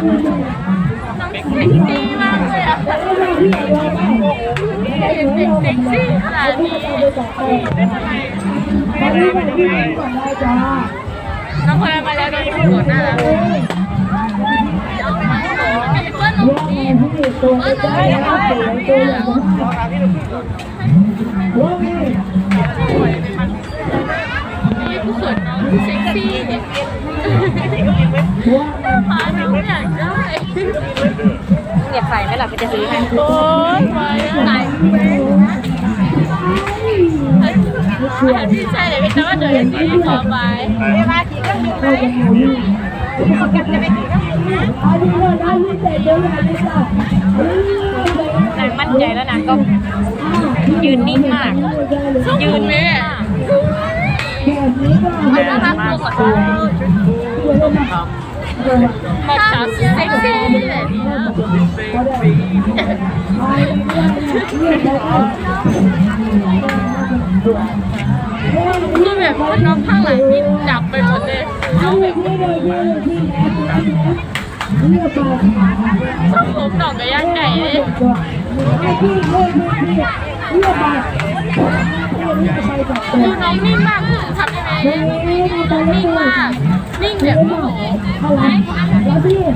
น้องเซ็กซี่มากเลยอะเห็นเด็กเซ็กซี่ขนาดนี้น้องคนนั้นมาแล้วโดนผู้กดหน้าแล้วมีเพื่อนหนูมีเพื่อนหนูมีมีผู้เขินน้องเซ็กซี่ หาน้อยากได้อยากใส่ไหมล่ะก็จะซื้อให้โอ้ยไปไหนอันที่ใช่เลยเป็นแต่ว่าเดี๋ยวจะขอไปไม่มาขี่เครื่องบินไหมกันจะไปขี่เครื่องบินนะนางมั่นใจแล้วนางก็ยืนนิ่งมาก ยืนไมเนี่ยมันน่ารักมาก มาสาวเซ็กซี่แบบนี้คือแบบน้องข้างหลังนี่จับไปหมดเลยน้องแบบชอบผมดอกกระยางไก่เลยดูน้องนิ่งมากทำยังไงนิ่งมาก นิ่งแบบ โอ้โห